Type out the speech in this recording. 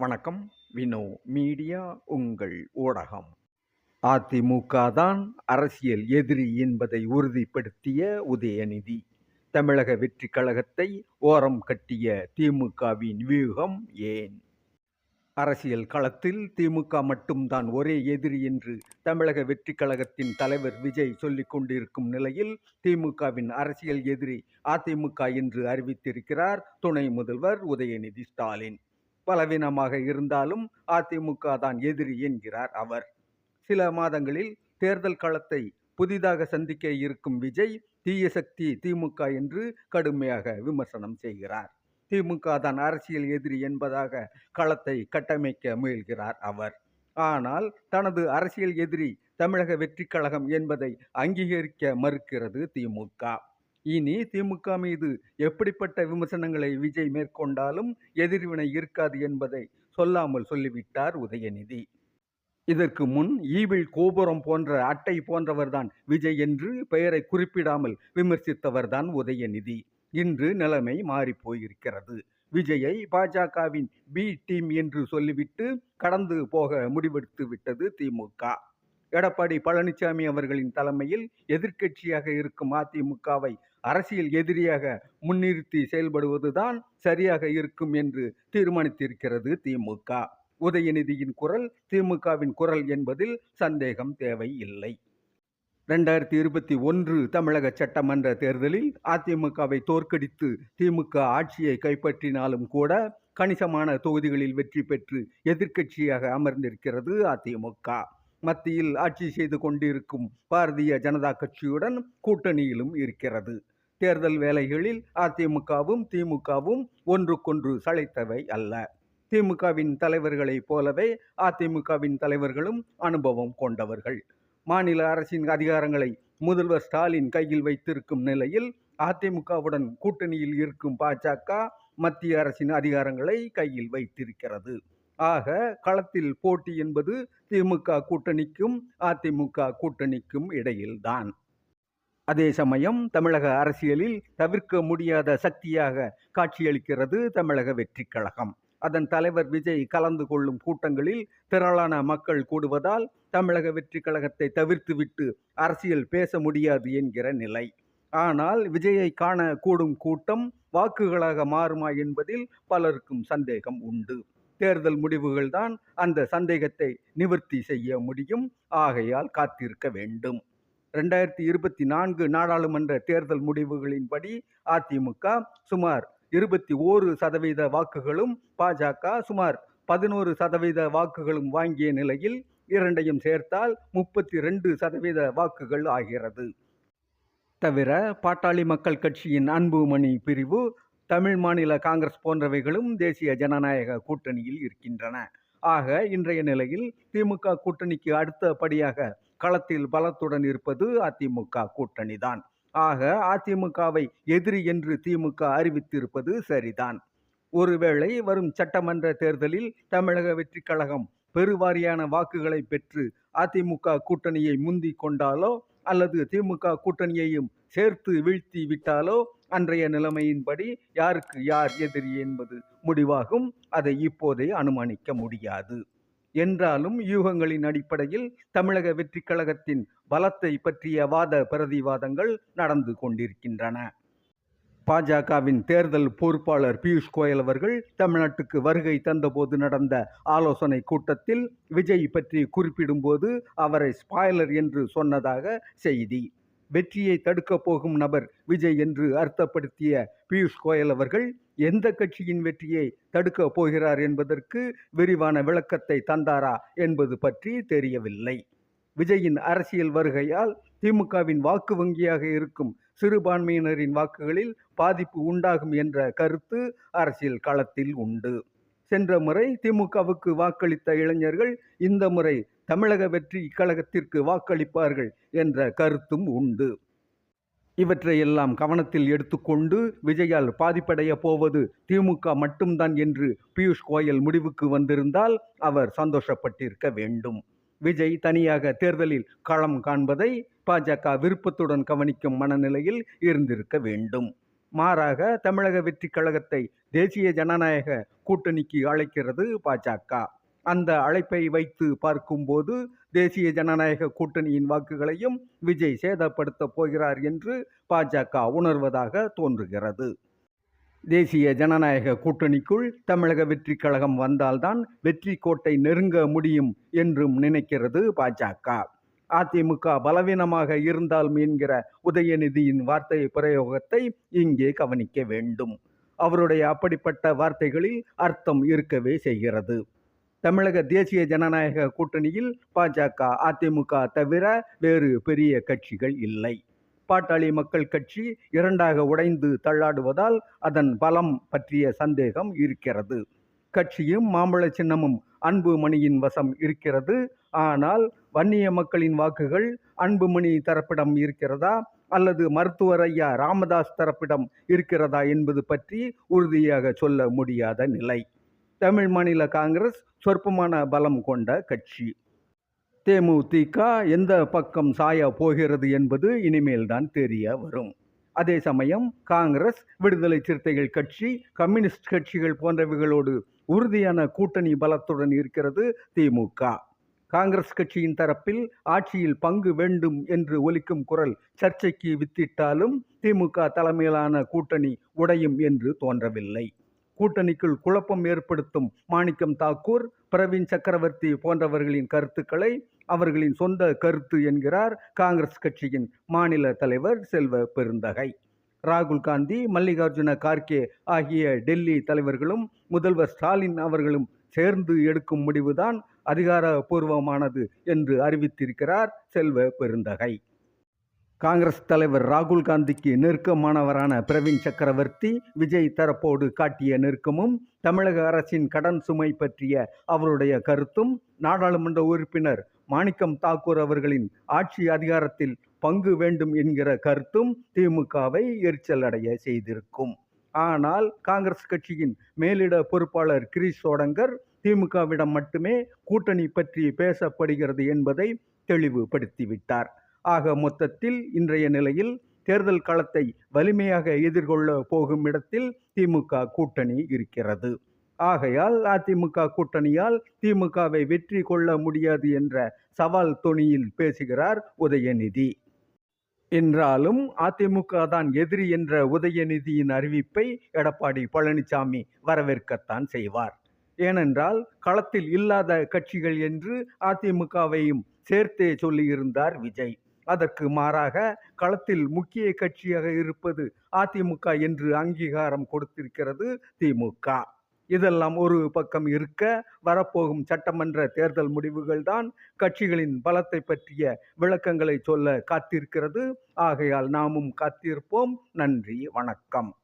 வணக்கம். வினோ மீடியா உங்கள் ஊடகம். அதிமுக தான் அரசியல் எதிரி என்பதை உறுதிப்படுத்திய உதயநிதி. தமிழக வெற்றி கழகத்தை ஓரம் கட்டிய திமுகவின் வியூகம் ஏன்? அரசியல் களத்தில் திமுக மட்டும்தான் ஒரே எதிரி என்று தமிழக வெற்றி கழகத்தின் தலைவர் விஜய் சொல்லிக் கொண்டிருக்கும் நிலையில் திமுகவின் அரசியல் எதிரி அதிமுக என்று அறிவித்திருக்கிறார் துணை முதல்வர் உதயநிதி ஸ்டாலின். பலவீனமாக இருந்தாலும் அதிமுக தான் எதிரி என்கிறார் அவர். சில மாதங்களில் தேர்தல் களத்தை புதிதாக சந்திக்க இருக்கும் விஜய் தீய சக்தி திமுக என்று கடுமையாக விமர்சனம் செய்கிறார். திமுக தான் அரசியல் எதிரி என்பதாக களத்தை கட்டமைக்க முயல்கிறார் அவர். ஆனால் தனது அரசியல் எதிரி தமிழக வெற்றி கழகம் என்பதை அங்கீகரிக்க மறுக்கிறது திமுக. இனி திமுக மீது எப்படிப்பட்ட விமர்சனங்களை விஜய் மேற்கொண்டாலும் எதிர்வினை இருக்காது என்பதை சொல்லாமல் சொல்லிவிட்டார் உதயநிதி. இதற்கு முன் ஈவில் கோபுரம் போன்ற அட்டை போன்றவர்தான் விஜய் என்று பெயரை குறிப்பிடாமல் விமர்சித்தவர்தான் உதயநிதி. இன்று நிலைமை மாறிப்போயிருக்கிறது. விஜயை பாஜகவின் பி டீம் என்று சொல்லிவிட்டு கடந்து போக முடிவெடுத்து விட்டது திமுக. எடப்பாடி பழனிசாமி அவர்களின் தலைமையில் எதிர்க்கட்சியாக இருக்கும் அதிமுகவை அரசியல் எதிரியாக முன்னிறுத்தி செயல்படுவதுதான் சரியாக இருக்கும் என்று தீர்மானித்திருக்கிறது திமுக. உதயநிதியின் குரல் திமுகவின் குரல் என்பதில் சந்தேகம் தேவை இல்லை ரெண்டாயிரத்தி இருபத்தி ஒன்று தமிழக சட்டமன்ற தேர்தலில் அதிமுகவை தோற்கடித்து திமுக ஆட்சியை கைப்பற்றினாலும் கூட கணிசமான தொகுதிகளில் வெற்றி பெற்று எதிர்க்கட்சியாக அமர்ந்திருக்கிறது அதிமுக. மத்தியில் ஆட்சி செய்து கொண்டிருக்கும் பாரதிய ஜனதா கட்சியுடன் கூட்டணியிலும் இருக்கிறது. தேர்தல் வேலைகளில் அதிமுகவும் திமுகவும் ஒன்றுக்கொன்று சளைத்தவை அல்ல. திமுகவின் தலைவர்களைப் போலவே அதிமுகவின் தலைவர்களும் அனுபவம் கொண்டவர்கள். மாநில அரசின் அதிகாரங்களை முதல்வர் ஸ்டாலின் கையில் வைத்திருக்கும் நிலையில் அதிமுகவுடன் கூட்டணியில் இருக்கும் பாஜக மத்திய அரசின் அதிகாரங்களை கையில் வைத்திருக்கிறது. ஆக களத்தில் போட்டி என்பது திமுக கூட்டணிக்கும் அதிமுக கூட்டணிக்கும் இடையில்தான். அதே சமயம் தமிழக அரசியலில் தவிர்க்க முடியாத சக்தியாக காட்சியளிக்கிறது தமிழக வெற்றி கழகம். அதன் தலைவர் விஜய் கலந்து கொள்ளும் கூட்டங்களில் திரளான மக்கள் கூடுவதால் தமிழக வெற்றி கழகத்தை தவிர்த்துவிட்டு அரசியல் பேச முடியாது என்கிற நிலை. ஆனால் விஜயை காண கூடும் கூட்டம் வாக்குகளாக மாறுமா என்பதில் பலருக்கும் சந்தேகம் உண்டு. தேர்தல் முடிவுகள்தான் அந்த சந்தேகத்தை நிவர்த்தி செய்ய முடியும். ஆகையால் காத்திருக்க வேண்டும். ரெண்டாயிரத்தி இருபத்தி நான்கு நாடாளுமன்ற தேர்தல் முடிவுகளின்படி அதிமுக சுமார் இருபத்தி ஓரு சதவீத வாக்குகளும் பாஜக சுமார் பதினோரு சதவீத வாக்குகளும் வாங்கிய நிலையில் இரண்டையும் சேர்த்தால் முப்பத்தி ரெண்டு சதவீத வாக்குகள் ஆகிறது. தவிர பாட்டாளி மக்கள் கட்சியின் அன்புமணி பிரிவு தமிழ் மாநில காங்கிரஸ் போன்றவைகளும் தேசிய ஜனநாயக கூட்டணியில் இருக்கின்றன. ஆக இன்றைய நிலையில் திமுக கூட்டணிக்கு அடுத்தபடியாக களத்தில் பலத்துடன் இருப்பது அதிமுக கூட்டணி தான் ஆக அதிமுகவை எதிரி என்று திமுக அறிவித்திருப்பது சரிதான். ஒருவேளை வரும் சட்டமன்ற தேர்தலில் தமிழக வெற்றி கழகம் பெருவாரியான வாக்குகளை பெற்று அதிமுக கூட்டணியை முந்தி கொண்டாலோ அல்லது திமுக கூட்டணியையும் சேர்த்து வீழ்த்தி விட்டாலோ அன்றைய நிலைமையின்படி யாருக்கு யார் எதிரி என்பது முடிவாகும். அதை இப்போதே அனுமானிக்க முடியாது. என்றாலும் யூகங்களின் அடிப்படையில் தமிழக வெற்றி கழகத்தின் பலத்தை பற்றிய வாத பிரதிவாதங்கள் நடந்து கொண்டிருக்கின்றன. பாஜகவின் தேர்தல் பொறுப்பாளர் பியூஷ் கோயல் அவர்கள் தமிழ்நாட்டுக்கு வருகை தந்தபோது நடந்த ஆலோசனை கூட்டத்தில் விஜய் பற்றி குறிப்பிடும்போது அவரை ஸ்பாய்லர் என்று சொன்னதாக செய்தி. வெற்றியை தடுக்கப் போகும் நபர் விஜய் என்று அர்த்தப்படுத்திய பியூஷ் கோயல் அவர்கள் எந்த கட்சியின் வெற்றியை தடுக்கப் போகிறார் என்பதற்கு விரிவான விளக்கத்தை தந்தாரா என்பது பற்றி தெரியவில்லை. விஜயின் அரசியல் வருகையால் திமுகவின் வாக்கு வங்கியாக இருக்கும் சிறுபான்மையினரின் வாக்குகளில் பாதிப்பு உண்டாகும் என்ற கருத்து அரசியல் களத்தில் உண்டு. சென்ற முறை திமுகவுக்கு வாக்களித்த இளைஞர்கள் இந்த முறை தமிழக வெற்றி கழகத்திற்கு வாக்களிப்பார்கள் என்ற கருத்தும் உண்டு. இவற்றையெல்லாம் கவனத்தில் எடுத்துக்கொண்டு விஜயால் பாதிப்படைய போவது திமுக மட்டும்தான் என்று பியூஷ் கோயல் முடிவுக்கு வந்திருந்தால் அவர் சந்தோஷப்பட்டிருக்க வேண்டும். விஜய் தனியாக தேர்தலில் களம் காண்பதை பாஜக விருப்பத்துடன் கவனிக்கும் மனநிலையில் இருந்திருக்க வேண்டும். மாறாக தமிழக வெற்றிக் கழகத்தை தேசிய ஜனநாயக கூட்டணிக்கு அழைக்கிறது பாஜக. அந்த அழைப்பை வைத்து பார்க்கும்போது தேசிய ஜனநாயக கூட்டணியின் வாக்குகளையும் விஜய் சேதப்படுத்தப் போகிறார் என்று பாஜக உணர்வதாக தோன்றுகிறது. தேசிய ஜனநாயக கூட்டணிக்குள் தமிழக வெற்றி கழகம் வந்தால்தான் வெற்றி கோட்டை நெருங்க முடியும் என்றும் நினைக்கிறது பாஜக. அதிமுக பலவீனமாக இருந்தாலும் என்கிற உதயநிதியின் வார்த்தை பிரயோகத்தை இங்கே கவனிக்க வேண்டும். அவருடைய அப்படிப்பட்ட வார்த்தைகளில் அர்த்தம் இருக்கவே செய்கிறது. தமிழக தேசிய ஜனநாயக கூட்டணியில் பாஜக அதிமுக தவிர வேறு பெரிய கட்சிகள் இல்லை. பாட்டாளி மக்கள் கட்சி இரண்டாக உடைந்து தள்ளாடுவதால் அதன் பலம் பற்றிய சந்தேகம் இருக்கிறது. கட்சியும் மாம்பழ சின்னமும் அன்புமணியின் வசம் இருக்கிறது. ஆனால் வன்னிய மக்களின் வாக்குகள் அன்புமணி தரப்பிடம் இருக்கிறதா? அல்லது மருத்துவர் ஐயா ராமதாஸ் தரப்பிடம் இருக்கிறதா என்பது பற்றி உறுதியாக சொல்ல முடியாத நிலை. தமிழ் மாநில காங்கிரஸ் சொற்பமான பலம் கொண்ட கட்சி. தேமுதிக எந்த பக்கம் சாய போகிறது என்பது இனிமேல்தான் தெரிய வரும். அதே சமயம் காங்கிரஸ் விடுதலை சிறுத்தைகள் கட்சி கம்யூனிஸ்ட் கட்சிகள் போன்றவைகளோடு உறுதியான கூட்டணி பலத்துடன் இருக்கிறது திமுக. காங்கிரஸ் கட்சியின் தரப்பில் ஆட்சியில் பங்கு வேண்டும் என்று ஒலிக்கும் குரல் சர்ச்சைக்கு வித்திட்டாலும் திமுக தலைமையிலான கூட்டணி உடையும் என்று தோன்றவில்லை. கூட்டணிக்குள் குழப்பம் ஏற்படுத்தும் மாணிக்கம் தாக்கூர் பிரவீன் சக்கரவர்த்தி போன்றவர்களின் கருத்துக்களை அவர்களின் சொந்த கருத்து என்கிறார் காங்கிரஸ் கட்சியின் மாநில தலைவர் செல்வ பெருந்தகை. ராகுல் காந்தி மல்லிகார்ஜுன கார்கே ஆகிய டெல்லி தலைவர்களும் முதல்வர் ஸ்டாலின் அவர்களும் சேர்ந்து எடுக்கும் முடிவுதான் அதிகாரபூர்வமானது என்று அறிவித்திருக்கிறார் செல்வ பெருந்தகை. காங்கிரஸ் தலைவர் ராகுல் காந்திக்கு நெருக்கமானவரான பிரவீன் சக்கரவர்த்தி விஜய் தரப்போடு காட்டிய நெருக்கமும் தமிழக அரசின் கடன் சுமை பற்றிய அவருடைய கருத்தும் நாடாளுமன்ற உறுப்பினர் மாணிக்கம் தாக்கூர் அவர்களின் ஆட்சி அதிகாரத்தில் பங்கு வேண்டும் என்கிற கருத்தும் திமுகவை எரிச்சல் அடைய செய்திருக்கும். ஆனால் காங்கிரஸ் கட்சியின் மேலிட பொறுப்பாளர் கிரீஷ் சோடங்கர் திமுகவிடம் மட்டுமே கூட்டணி பற்றி பேசப்படுகிறது என்பதை தெளிவுபடுத்திவிட்டார். ஆக மொத்தத்தில் இன்றைய நிலையில் தேர்தல் களத்தை வலிமையாக எதிர்கொள்ள போகும் இடத்தில் திமுக கூட்டணி இருக்கிறது. ஆகையால் அதிமுக கூட்டணியால் திமுகவை வெற்றி கொள்ள முடியாது என்ற சவால் தொனியில் பேசுகிறார் உதயநிதி. என்றாலும் அதிமுக தான் எதிரி என்ற உதயநிதியின் அறிவிப்பை எடப்பாடி பழனிசாமி வரவேற்கத்தான் செய்வார். ஏனென்றால் களத்தில் இல்லாத கட்சிகள் என்று அதிமுகவையும் சேர்த்தே சொல்லியிருந்தார் விஜய். அதற்கு மாறாக களத்தில் முக்கிய கட்சியாக இருப்பது அதிமுக என்று அங்கீகாரம் கொடுத்திருக்கிறது திமுக. இதெல்லாம் ஒரு பக்கம் இருக்க வரப்போகும் சட்டமன்ற தேர்தல் முடிவுகள்தான் கட்சிகளின் பலத்தை பற்றிய விளக்கங்களை சொல்ல காத்திருக்கிறது. ஆகையால் நாமும் காத்திருப்போம். நன்றி வணக்கம்.